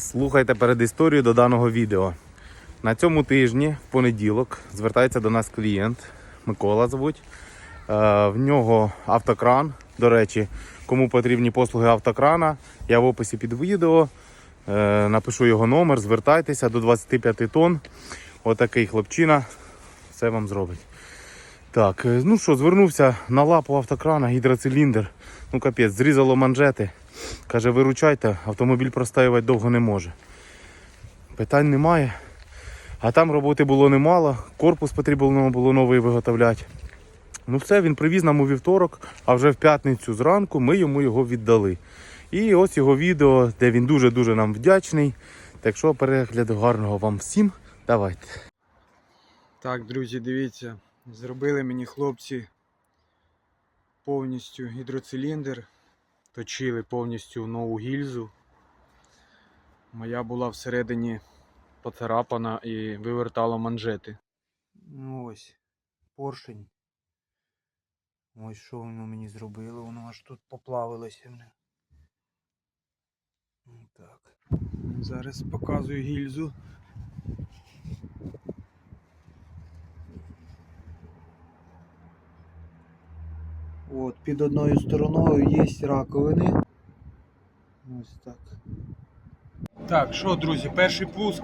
Слухайте передісторію до даного відео. На цьому тижні, в понеділок, звертається до нас клієнт Микола звуть. Е, В нього автокран. До речі, кому потрібні послуги автокрана, я в описі під відео е, напишу його номер, звертайтеся до 25 тонн. Отакий хлопчина все вам зробить. Так, е, ну що, звернувся на лапу автокрана, гідроциліндр. Ну капець, зрізало манжети. Каже, виручайте, автомобіль простаювати довго не може. Питань немає. А там роботи було немало, корпус потрібно було новий виготовляти. Ну все, він привіз нам у вівторок, а вже в п'ятницю зранку ми йому його віддали. І ось його відео, де він дуже-дуже нам вдячний. Так що перегляду гарного вам всім. Давайте. Так, друзі, дивіться, зробили мені хлопці повністю гідроциліндр, точили повністю нову гільзу. Моя була всередині поцарапана і вивертала манжети. Ну ось, поршень. Ось що воно мені зробило, воно аж тут поплавилося. мене. Так. Зараз показую гільзу. От, під одною стороною є раковини. Ось так. Так, що, друзі, перший пуск.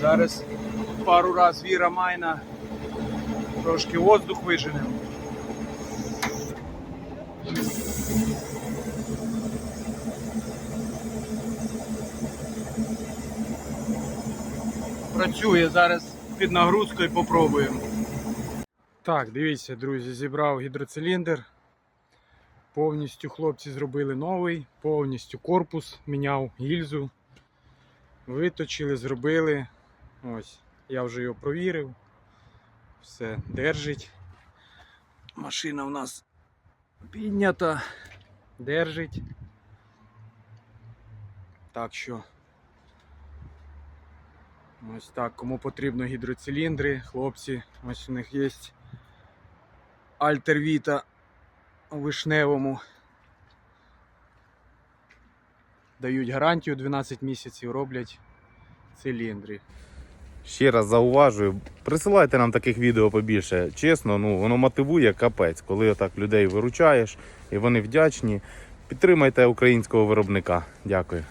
Зараз пару раз Віра Майна трошки воздух виженемо. Працює зараз під нагрузкою попробуємо. Так, дивіться, друзі, зібрав гідроциліндр. Повністю хлопці зробили новий, повністю корпус міняв гільзу. Виточили, зробили. Ось, я вже його провірив. Все держить. Машина у нас піднята, держить. Так що. Ось так, кому потрібно гідроциліндри, хлопці, ось у них є Альтервіта вишневому. Дають гарантію 12 місяців, роблять циліндри. Ще раз зауважую, присилайте нам таких відео побільше. Чесно, ну воно мотивує капець, коли отак людей виручаєш і вони вдячні. Підтримайте українського виробника. Дякую.